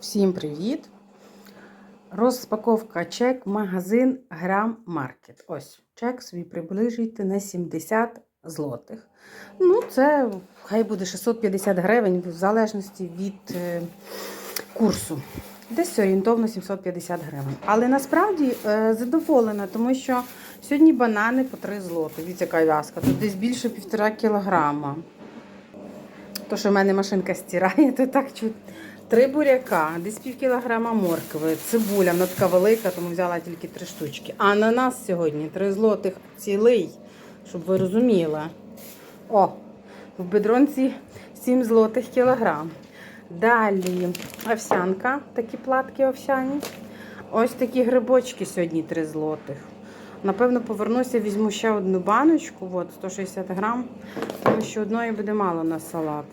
Всім привіт! Розпаковка чек магазин Грам Маркет. Ось чек собі приближуйте на 70 злотих. Ну, це хай буде 650 гривень, в залежності від е, курсу. Десь орієнтовно 750 гривень. Але насправді е, задоволена, тому що сьогодні банани по 3 злоти. Дивіться, яка в'язка. Тут десь більше півтора кілограма. То, що в мене машинка стирає, то так чуть. Три буряка, десь пів кілограма моркви, цибуля, вона така велика, тому взяла тільки три штучки. Ананас сьогодні три злотих цілий, щоб ви розуміли. О, в бедронці 7 злотих кілограм. Далі овсянка, такі платки овсяні. Ось такі грибочки сьогодні 3 злотих. Напевно, повернуся, візьму ще одну баночку, от 160 грам, тому що одної буде мало на салат.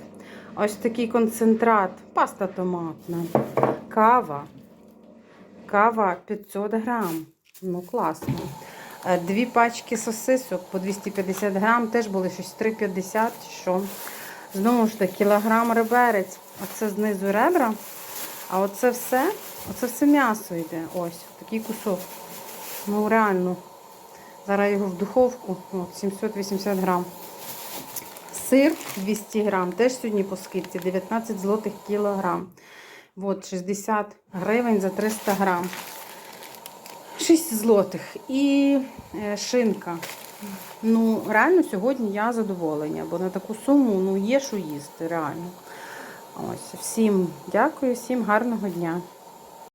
Ось такий концентрат, паста томатна, кава. Кава 500 грам. Ну, класно. Е, Дві пачки сосисок по 250 грам, теж були щось 3,50. Що? Знову ж таки, кілограм реберець. Оце знизу ребра. А оце все, оце все м'ясо йде. Ось, такий кусок. Ну, реально. Зараз його в духовку. От, 780 грам. Сир 200 грам, теж сьогодні по скидці 19 злотих кілограм. От 60 гривень за 300 грам. 6 злотих. І е, шинка. Ну, реально сьогодні я задоволення, бо на таку суму ну, є що їсти, реально. Ось, всім дякую, всім гарного дня.